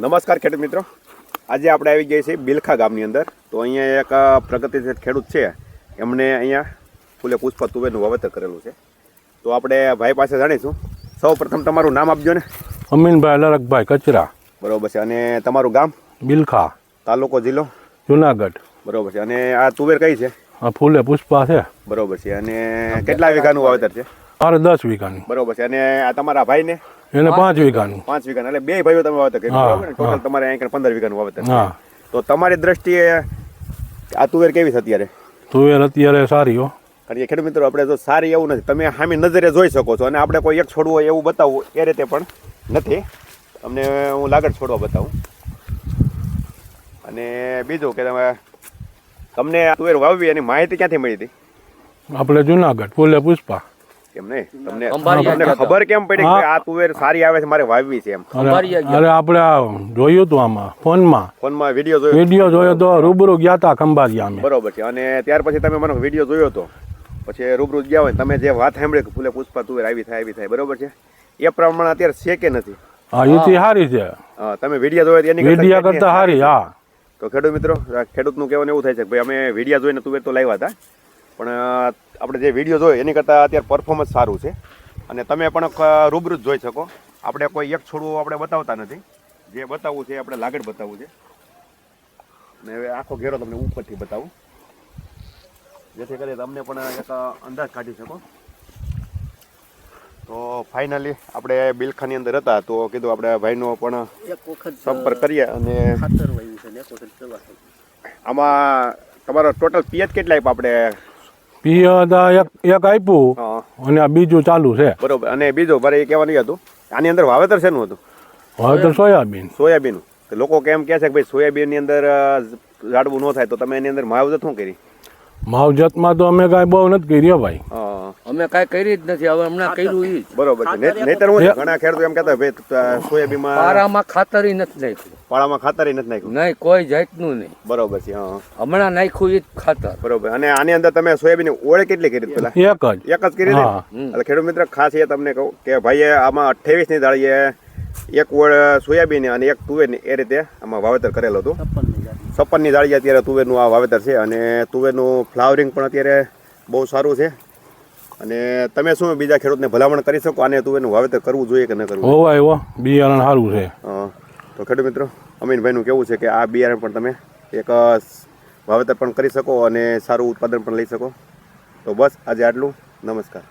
નમસ્કાર ખેડૂત મિત્રો. આજે આપણે આવી ગયા છીએ બિલખા ગામની અંદર. તો અહીંયા એક પ્રગતિશીલ ખેડૂત છે. એમણે અહીંયા ફૂલે પુષ્પ તુવેરનું વાવેતર કરેલું છે. તો આપણે ભાઈ પાસે જાણીશું. સૌ પ્રથમ તમારું નામ આપજો ને. અમીનભાઈ લરકભાઈ કચરા. બરોબર છે. અને તમારું ગામ? બિલખા. તાલુકો જિલ્લો? જુનાગઢ. બરોબર છે. અને આ તુવેર કઈ છે? આ ફૂલે પુષ્પા છે. બરોબર છે. અને કેટલા વીઘાનું વાવેતર છે? મારે દસ વીઘાનું. બરોબર છે. અને આ તમારા ભાઈને? એને પાંચ વીઘાનું. પાંચ વીઘાનું. એટલે બે ભાઈઓ તમે વાવતર ને? ટોટલ તમારે અહીં પંદર વીઘાનું વાવતર. હા. તો તમારી દ્રષ્ટિએ આ તુવેર કેવી છે અત્યારે? તુવેર અત્યારે સારી હો. કારણ કે ખેડૂત મિત્રો આપણે તો સારી એવું નથી. તમે સામે નજરે જોઈ શકો છો. અને આપણે કોઈ એક છોડવું હોય એવું બતાવવું એ રીતે પણ નથી. અમને હું લાગડ છોડવા બતાવું. અને બીજું કે તમે તમને તુવેર વાવવી એની માહિતી ક્યાંથી મળી હતી? આપણે જુનાગઢ ફૂલે પુષ્પા. કેમ નહીં? તમને તમને ખબર કેમ પડી કે આ તુવેર સારી આવે છે મારે વાવવી છે એમ? અરે આપણે જોયું તું આમાં ફોનમાં. ફોનમાં વીડિયો જોયો વીડિયો જોયો તો રૂબરૂ ગયા હતા ખંભાળિયા અમે. બરોબર છે અને ત્યાર પછી તમે મને વીડિયો જોયો તો. પછી રૂબરૂ ગયા હોય તમે જે વાત સાંભળી કે ફૂલે પુષ્પા તુવેર આવી થાય આવી થાય બરોબર છે? એ પ્રમાણે અત્યારે છે કે નથી? હા એથી સારી છે. હા, તમે વીડિયો જોયો એની વિડીયા કરતા સારી હા. તો ખેડૂત મિત્રો ખેડૂતનું કહેવાનું એવું થાય છે કે ભાઈ અમે વિડીયા જોઈને તુવેર તો લાવ્યા હતા. પણ આપણે જે વીડિયો જોયો એની કરતાં અત્યારે પરફોર્મન્સ સારું છે. અને તમે પણ રૂબરૂ જ જોઈ શકો. આપણે કોઈ એક છોડવું આપણે બતાવતા નથી. જે બતાવવું છે એ આપણે લાગડ બતાવવું છે. અને હવે આખો ઘેરો તમને ઉપરથી બતાવું. જેથી કરી તમને પણ એક અંદાજ કાઢી શકો. તો ફાઇનલી આપણે બિલખાની અંદર હતા તો કીધું આપણે ભાઈનો પણ સંપર્ક કરીએ અને. આમાં તમારો ટોટલ પીએચ કેટલા આપ્યા આપણે? પિયત એક એક આપ્યું અને આ બીજું ચાલુ છે. બરોબર. અને બીજું મારે એ કહેવાનું હતું આની અંદર વાવેતર શેનું હતું? વાવેતર સોયાબીન. સોયાબીન લોકો કેમ કહે છે કે ભાઈ સોયાબીનની અંદર ઝાડવું ન થાય તો તમે એની અંદર માવજત શું કરી? માવજતમાં તો અમે કાંઈ બહુ નથી કરી હો ભાઈ. હા, અમે કાંઈ કરી જ નથી. હવે હમણાં કર્યું ઈ જ. બરોબર છે. નહીં- હું ઘણા ખેડૂતો એમ કહેતા ભાઈ સોયાબીનમાં પારામાં ખાતર નથી નાખ્યું. પાળામાં ખાતર નથી નાખ્યું. નહીં કોઈ જાતનું નહીં. બરોબર છે હા હમણાં નાખ્યું ઈ જ ખાતર. બરોબર. અને આની અંદર તમે સોયાબીન ઓળે કેટલી કરી પેલા? એક જ. એક જ કરી એટલે ખેડૂત મિત્ર ખાસ એ તમને કહું કે ભાઈ આમાં અઠ્ઠાવીસની દાળીએ એક ઓળ સોયાબીન અને એક તુવેર એ રીતે આમાં વાવેતર કરેલું હતું. છપ્પનની દાળી અત્યારે તુવેરનું આ વાવેતર છે અને તુવેરનું ફ્લાવરિંગ પણ અત્યારે બહુ સારું છે. અને તમે શું બીજા ખેડૂતને ભલામણ કરી શકો? આને એનું વાવેતર કરવું જોઈએ કે ન કરવું? હોવાય હો બિયારણ સારું છે. તો ખેડૂત મિત્રો અમીનભાઈનું કેવું છે કે આ બિયારણ પણ તમે એક વાવેતર પણ કરી શકો અને સારું ઉત્પાદન પણ લઈ શકો? તો બસ આજે આટલું. નમસ્કાર.